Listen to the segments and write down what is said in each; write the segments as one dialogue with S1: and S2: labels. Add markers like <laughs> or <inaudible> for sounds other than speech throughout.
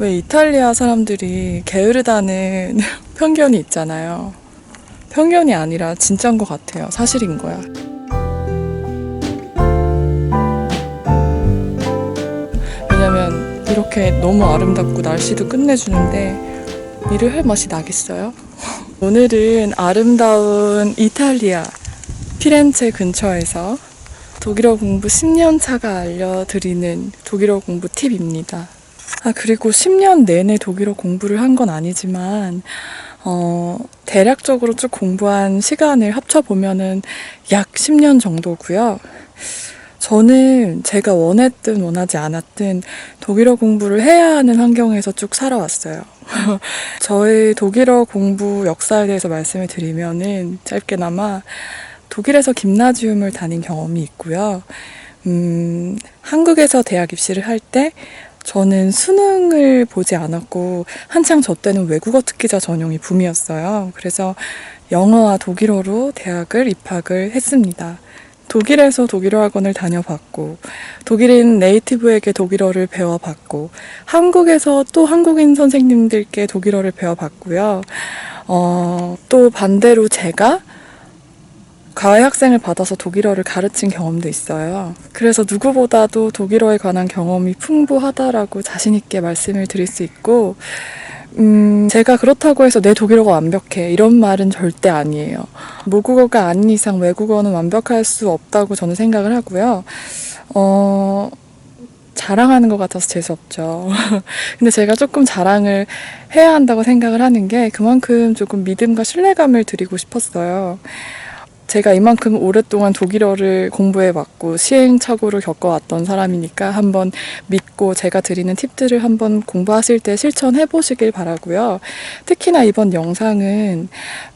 S1: 왜 이탈리아 사람들이 게으르다는 <laughs> 편견이 있잖아요. 편견이 아니라 진짠 것 같아요. 사실인 거야. 왜냐면 이렇게 너무 아름답고 날씨도 끝내주는데 일을 할 맛이 나겠어요? <laughs> 오늘은 아름다운 이탈리아 피렌체 근처에서 독일어 공부 10년 차가 알려드리는 독일어 공부 팁입니다. 아, 그리고 10년 내내 독일어 공부를 한 건 아니지만, 어, 대략적으로 쭉 공부한 시간을 합쳐보면은 약 10년 정도고요 저는 제가 원했든 원하지 않았든 독일어 공부를 해야 하는 환경에서 쭉 살아왔어요. <laughs> 저의 독일어 공부 역사에 대해서 말씀을 드리면은 짧게나마 독일에서 김나지움을 다닌 경험이 있고요. 음, 한국에서 대학 입시를 할때 저는 수능을 보지 않았고 한창 저 때는 외국어 특기자 전형이 붐이었어요. 그래서 영어와 독일어로 대학을 입학을 했습니다. 독일에서 독일어 학원을 다녀봤고, 독일인 네이티브에게 독일어를 배워봤고, 한국에서 또 한국인 선생님들께 독일어를 배워봤고요. 어, 또 반대로 제가 과외 학생을 받아서 독일어를 가르친 경험도 있어요. 그래서 누구보다도 독일어에 관한 경험이 풍부하다라고 자신있게 말씀을 드릴 수 있고, 음, 제가 그렇다고 해서 내 독일어가 완벽해. 이런 말은 절대 아니에요. 모국어가 아닌 이상 외국어는 완벽할 수 없다고 저는 생각을 하고요. 어, 자랑하는 것 같아서 재수없죠. <laughs> 근데 제가 조금 자랑을 해야 한다고 생각을 하는 게 그만큼 조금 믿음과 신뢰감을 드리고 싶었어요. 제가 이만큼 오랫동안 독일어를 공부해 왔고 시행착오를 겪어왔던 사람이니까 한번 믿고 제가 드리는 팁들을 한번 공부하실 때 실천해 보시길 바라고요. 특히나 이번 영상은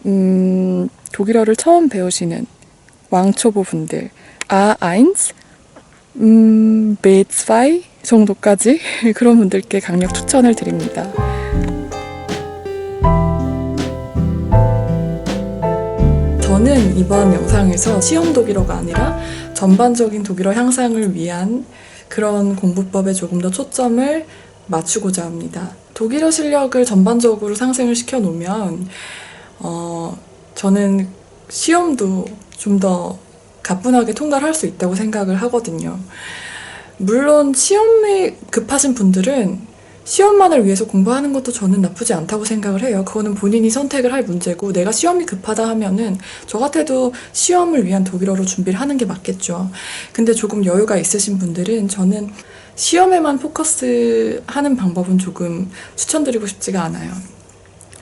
S1: 음, 독일어를 처음 배우시는 왕초보 분들 아, 아 A1, 음, 베츠파이? 정도까지 <laughs> 그런 분들께 강력 추천을 드립니다. 저는 이번 영상에서 시험 독일어가 아니라 전반적인 독일어 향상을 위한 그런 공부법에 조금 더 초점을 맞추고자 합니다. 독일어 실력을 전반적으로 상승을 시켜 놓으면 어, 저는 시험도 좀 더 가뿐하게 통과를 할 수 있다고 생각을 하거든요. 물론 시험에 급하신 분들은 시험만을 위해서 공부하는 것도 저는 나쁘지 않다고 생각을 해요. 그거는 본인이 선택을 할 문제고 내가 시험이 급하다 하면은 저 같아도 시험을 위한 독일어로 준비를 하는 게 맞겠죠. 근데 조금 여유가 있으신 분들은 저는 시험에만 포커스 하는 방법은 조금 추천드리고 싶지가 않아요.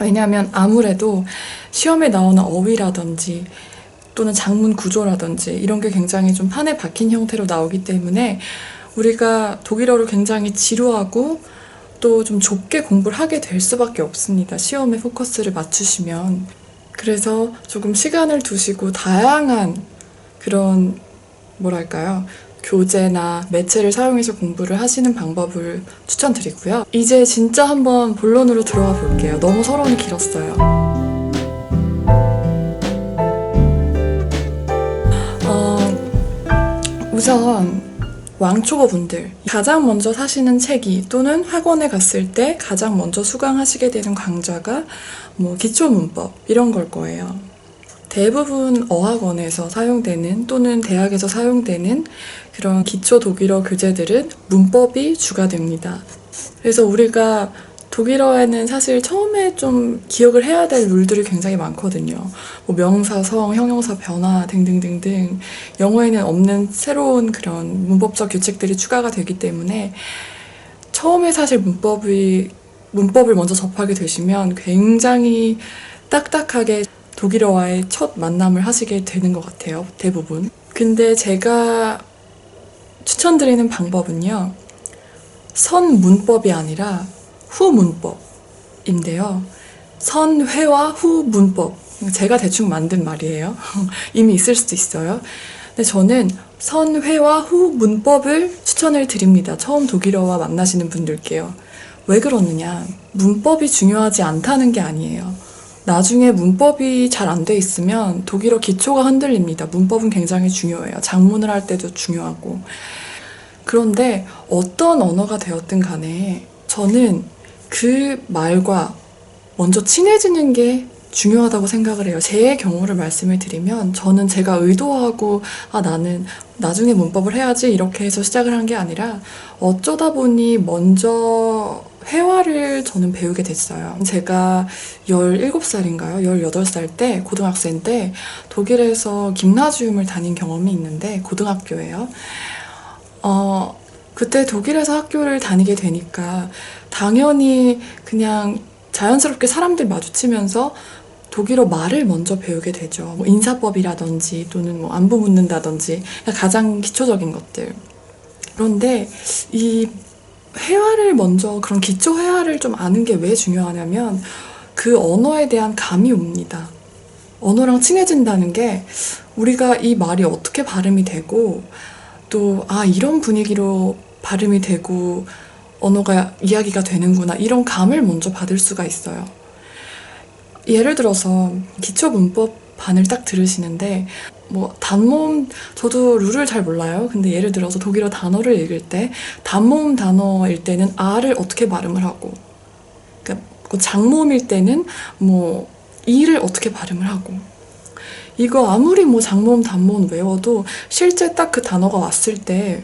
S1: 왜냐하면 아무래도 시험에 나오는 어휘라든지 또는 장문 구조라든지 이런 게 굉장히 좀 판에 박힌 형태로 나오기 때문에 우리가 독일어를 굉장히 지루하고 또좀 좁게 공부를 하게 될 수밖에 없습니다. 시험에 포커스를 맞추시면. 그래서 조금 시간을 두시고 다양한 그런 뭐랄까요. 교재나 매체를 사용해서 공부를 하시는 방법을 추천드리고요. 이제 진짜 한번 본론으로 들어가 볼게요. 너무 서론이 길었어요. 어, 우선 왕초보 분들 가장 먼저 사시는 책이 또는 학원에 갔을 때 가장 먼저 수강하시게 되는 강좌가 뭐 기초문법 이런 걸 거예요. 대부분 어학원에서 사용되는 또는 대학에서 사용되는 그런 기초 독일어 교재들은 문법이 주가 됩니다. 그래서 우리가 독일어에는 사실 처음에 좀 기억을 해야 될 룰들이 굉장히 많거든요. 뭐 명사, 성, 형용사 변화 등등등등 영어에는 없는 새로운 그런 문법적 규칙들이 추가가 되기 때문에 처음에 사실 문법이 문법을 먼저 접하게 되시면 굉장히 딱딱하게 독일어와의 첫 만남을 하시게 되는 것 같아요. 대부분. 근데 제가 추천드리는 방법은요. 선 문법이 아니라 후문법인데요. 선회와 후문법. 제가 대충 만든 말이에요. <laughs> 이미 있을 수도 있어요. 근데 저는 선회와 후문법을 추천을 드립니다. 처음 독일어와 만나시는 분들께요. 왜 그러느냐. 문법이 중요하지 않다는 게 아니에요. 나중에 문법이 잘 안 돼 있으면 독일어 기초가 흔들립니다. 문법은 굉장히 중요해요. 작문을할 때도 중요하고. 그런데 어떤 언어가 되었든 간에 저는 그 말과 먼저 친해지는 게 중요하다고 생각을 해요. 제 경우를 말씀을 드리면 저는 제가 의도하고 아 나는 나중에 문법을 해야지 이렇게 해서 시작을 한 게 아니라 어쩌다 보니 먼저 회화를 저는 배우게 됐어요. 제가 17살인가요? 18살 때 고등학생 때 독일에서 김나지움을 다닌 경험이 있는데 고등학교예요. 어 그때 독일에서 학교를 다니게 되니까 당연히 그냥 자연스럽게 사람들 마주치면서 독일어 말을 먼저 배우게 되죠. 뭐 인사법이라든지 또는 뭐 안부 묻는다든지 가장 기초적인 것들. 그런데 이 회화를 먼저 그런 기초 회화를 좀 아는 게 왜 중요하냐면 그 언어에 대한 감이 옵니다. 언어랑 친해진다는 게 우리가 이 말이 어떻게 발음이 되고 또 아 이런 분위기로 발음이 되고 언어가 이야기가 되는구나 이런 감을 먼저 받을 수가 있어요. 예를 들어서 기초 문법 반을 딱 들으시는데 뭐 단모음 저도 룰을 잘 몰라요. 근데 예를 들어서 독일어 단어를 읽을 때 단모음 단어일 때는 r을 어떻게 발음을 하고 그러니까 그 장모음일 때는 뭐 이를 어떻게 발음을 하고 이거 아무리 뭐 장모음 단모음 외워도 실제 딱 그 단어가 왔을 때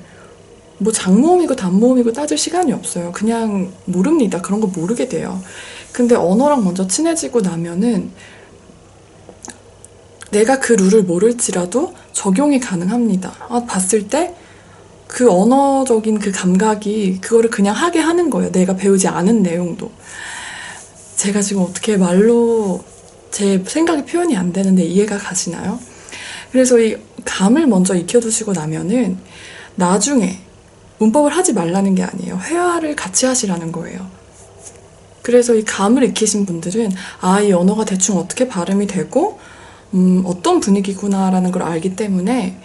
S1: 뭐 장모음이고 단모음이고 따질 시간이 없어요. 그냥 모릅니다. 그런 거 모르게 돼요. 근데 언어랑 먼저 친해지고 나면은 내가 그 룰을 모를지라도 적용이 가능합니다. 아, 봤을 때 그 언어적인 그 감각이 그거를 그냥 하게 하는 거예요. 내가 배우지 않은 내용도. 제가 지금 어떻게 말로 제 생각이 표현이 안 되는데 이해가 가시나요? 그래서 이 감을 먼저 익혀두시고 나면은 나중에 문법을 하지 말라는 게 아니에요. 회화를 같이 하시라는 거예요. 그래서 이 감을 익히신 분들은 아, 이 언어가 대충 어떻게 발음이 되고 음, 어떤 분위기구나라는 걸 알기 때문에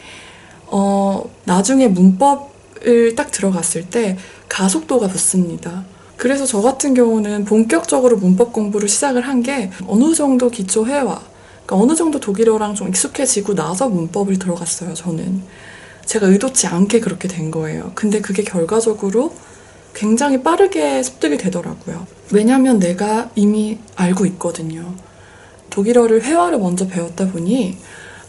S1: 어, 나중에 문법을 딱 들어갔을 때 가속도가 붙습니다. 그래서 저 같은 경우는 본격적으로 문법 공부를 시작을 한 게 어느 정도 기초 회화, 그러니까 어느 정도 독일어랑 좀 익숙해지고 나서 문법을 들어갔어요, 저는. 제가 의도치 않게 그렇게 된 거예요. 근데 그게 결과적으로 굉장히 빠르게 습득이 되더라고요. 왜냐하면 내가 이미 알고 있거든요. 독일어를 회화를 먼저 배웠다 보니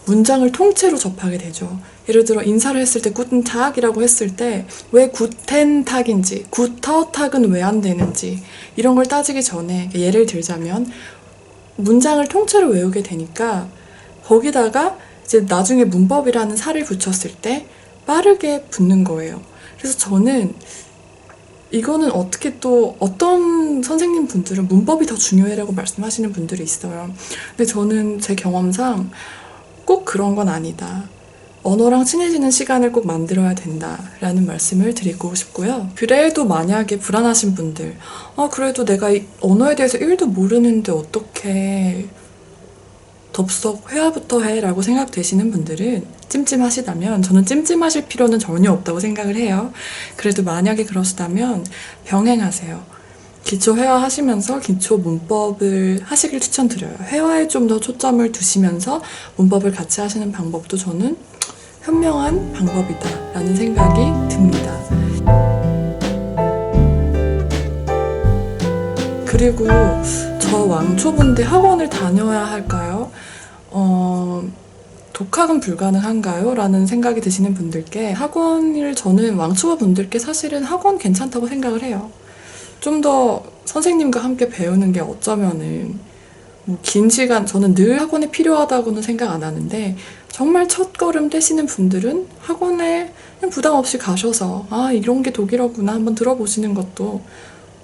S1: 문장을 통째로 접하게 되죠. 예를 들어 인사를 했을 때 굿탁이라고 했을 때 왜 굿텐탁인지 굿터탁은 왜 안 되는지 이런 걸 따지기 전에 예를 들자면 문장을 통째로 외우게 되니까 거기다가 이제 나중에 문법이라는 살을 붙였을 때 빠르게 붙는 거예요. 그래서 저는 이거는 어떻게 또 어떤 선생님 분들은 문법이 더 중요해라고 말씀하시는 분들이 있어요. 근데 저는 제 경험상 꼭 그런 건 아니다. 언어랑 친해지는 시간을 꼭 만들어야 된다라는 말씀을 드리고 싶고요. 그래도 만약에 불안하신 분들, 아, 그래도 내가 언어에 대해서 1도 모르는데 어떻게 덥석 회화부터 해라고 생각되시는 분들은 찜찜하시다면 저는 찜찜하실 필요는 전혀 없다고 생각을 해요. 그래도 만약에 그러시다면 병행하세요. 기초 회화 하시면서 기초 문법을 하시길 추천드려요. 회화에 좀 더 초점을 두시면서 문법을 같이 하시는 방법도 저는 현명한 방법이다라는 생각이 듭니다. 그리고 저왕초보인 학원을 다녀야 할까요? 독학은 불가능한가요? 라는 생각이 드시는 분들께 학원을 저는 왕초보 분들께 사실은 학원 괜찮다고 생각을 해요. 좀 더 선생님과 함께 배우는 게 어쩌면은 뭐긴 시간 저는 늘 학원에 필요하다고는 생각 안 하는데 정말 첫 걸음 떼시는 분들은 학원에 부담 없이 가셔서 아 이런 게 독일어구나 한번 들어보시는 것도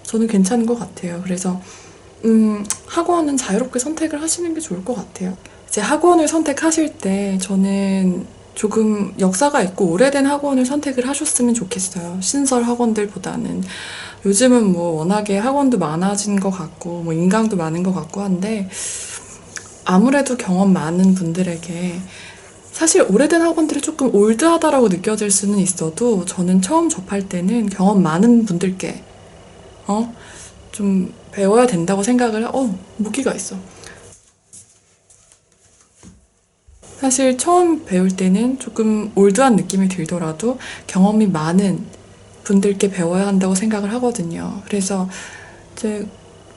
S1: 저는 괜찮은 것 같아요. 그래서 음, 학원은 자유롭게 선택을 하시는 게 좋을 것 같아요. 이제 학원을 선택하실 때 저는 조금 역사가 있고 오래된 학원을 선택을 하셨으면 좋겠어요. 신설 학원들보다는. 요즘은 뭐 워낙에 학원도 많아진 것 같고, 뭐 인강도 많은 것 같고 한데, 아무래도 경험 많은 분들에게 사실 오래된 학원들이 조금 올드하다라고 느껴질 수는 있어도 저는 처음 접할 때는 경험 많은 분들께, 어? 좀 배워야 된다고 생각을, 어, 무기가 있어. 사실 처음 배울 때는 조금 올드한 느낌이 들더라도 경험이 많은 분들께 배워야 한다고 생각을 하거든요. 그래서 이제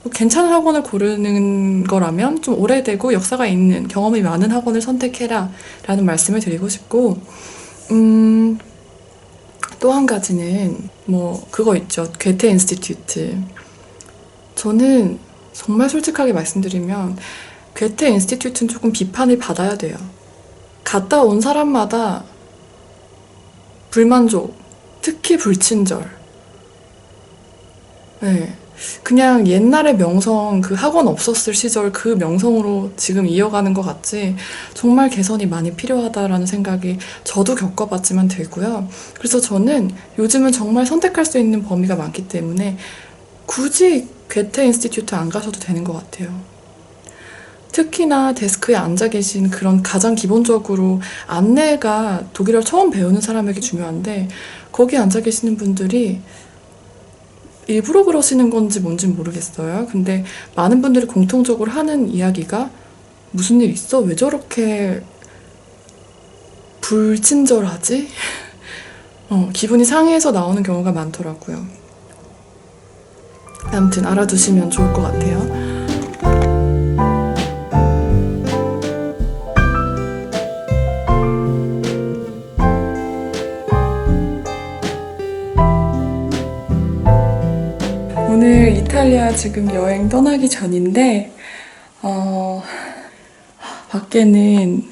S1: 뭐 괜찮은 학원을 고르는 거라면 좀 오래되고 역사가 있는 경험이 많은 학원을 선택해라 라는 말씀을 드리고 싶고 음, 또 한 가지는 뭐 그거 있죠 괴테 인스티튜트 저는 정말 솔직하게 말씀드리면 괴테 인스티튜트는 조금 비판을 받아야 돼요 갔다 온 사람마다 불만족, 특히 불친절. 네. 그냥 옛날의 명성, 그 학원 없었을 시절 그 명성으로 지금 이어가는 것 같지, 정말 개선이 많이 필요하다라는 생각이 저도 겪어봤지만 들고요. 그래서 저는 요즘은 정말 선택할 수 있는 범위가 많기 때문에 굳이 괴테 인스티튜트 안 가셔도 되는 것 같아요. 특히나 데스크에 앉아 계신 그런 가장 기본적으로 안내가 독일어를 처음 배우는 사람에게 중요한데 거기 앉아 계시는 분들이 일부러 그러시는 건지 뭔지 모르겠어요. 근데 많은 분들이 공통적으로 하는 이야기가 무슨 일 있어? 왜 저렇게 불친절하지? <laughs> 어, 기분이 상해서 나오는 경우가 많더라고요. 아무튼 알아두시면 좋을 것 같아요. 오스리아 지금 여행 떠나기 전인데 어, 밖에는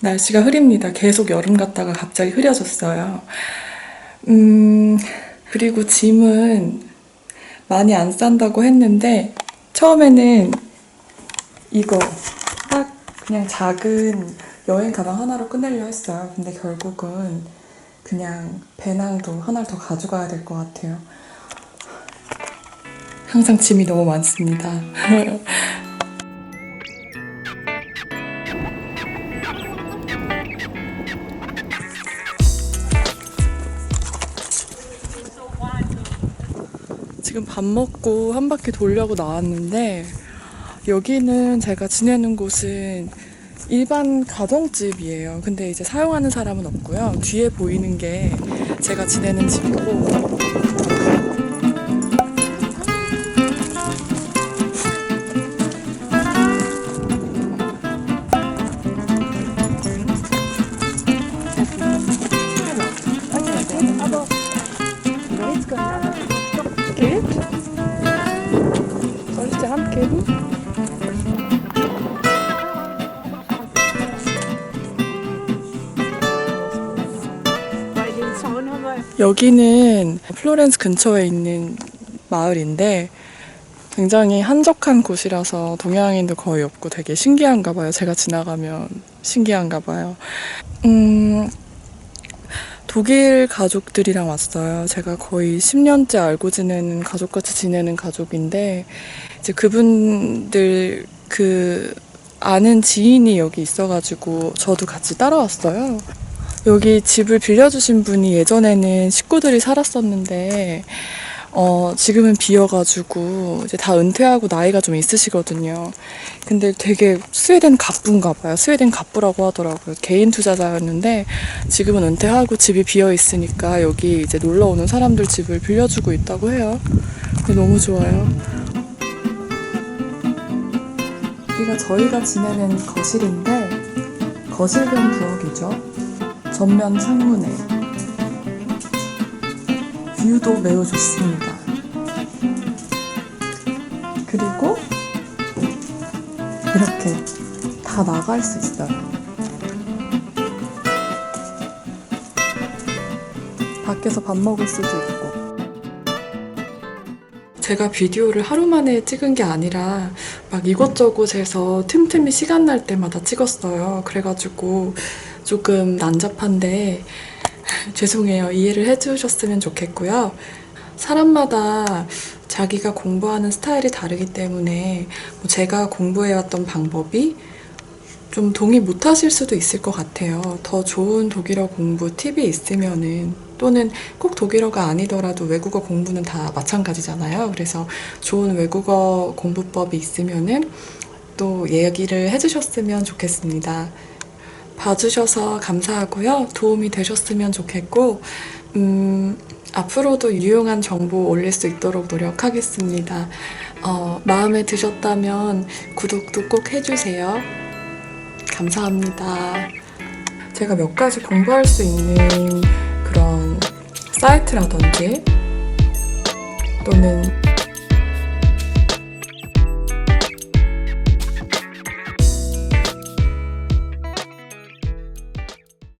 S1: 날씨가 흐립니다. 계속 여름 갔다가 갑자기 흐려졌어요. 음, 그리고 짐은 많이 안 싼다고 했는데 처음에는 이거 딱 그냥 작은 여행 가방 하나로 끝내려 했어요. 근데 결국은 그냥 배낭도 하나를 더 가져가야 될 것 같아요. 항상 짐이 너무 많습니다. <laughs> 지금 밥 먹고 한 바퀴 돌려고 나왔는데 여기는 제가 지내는 곳은 일반 가정집이에요. 근데 이제 사용하는 사람은 없고요. 뒤에 보이는 게 제가 지내는 집이고 여기는 플로렌스 근처에 있는 마을인데 굉장히 한적한 곳이라서 동양인도 거의 없고 되게 신기한가 봐요. 제가 지나가면 신기한가 봐요. 음, 독일 가족들이랑 왔어요. 제가 거의 10년째 알고 지내는 가족같이 지내는 가족인데 이제 그분들 그 아는 지인이 여기 있어가지고 저도 같이 따라왔어요. 여기 집을 빌려주신 분이 예전에는 식구들이 살았었는데, 어, 지금은 비어가지고, 이제 다 은퇴하고 나이가 좀 있으시거든요. 근데 되게 스웨덴 갑부인가 봐요. 스웨덴 갑부라고 하더라고요. 개인 투자자였는데, 지금은 은퇴하고 집이 비어있으니까 여기 이제 놀러 오는 사람들 집을 빌려주고 있다고 해요. 너무 좋아요. 여기가 저희가 지내는 거실인데, 거실형 부엌이죠. 전면 창문에 뷰도 매우 좋습니다. 그리고 이렇게 다 나갈 수 있어요. 밖에서 밥 먹을 수도 있고. 제가 비디오를 하루 만에 찍은 게 아니라 막이것저것해서 틈틈이 시간 날 때마다 찍었어요. 그래가지고 조금 난잡한데 죄송해요. 이해를 해주셨으면 좋겠고요. 사람마다 자기가 공부하는 스타일이 다르기 때문에 뭐 제가 공부해왔던 방법이 좀 동의 못하실 수도 있을 것 같아요. 더 좋은 독일어 공부 팁이 있으면은 또는 꼭 독일어가 아니더라도 외국어 공부는 다 마찬가지잖아요. 그래서 좋은 외국어 공부법이 있으면은 또 얘기를 해주셨으면 좋겠습니다. 봐주셔서 감사하고요. 도움이 되셨으면 좋겠고, 음, 앞으로도 유용한 정보 올릴 수 있도록 노력하겠습니다. 어, 마음에 드셨다면 구독도 꼭 해주세요. 감사합니다. 제가 몇 가지 공부할 수 있는 그런 사이트라든지 또는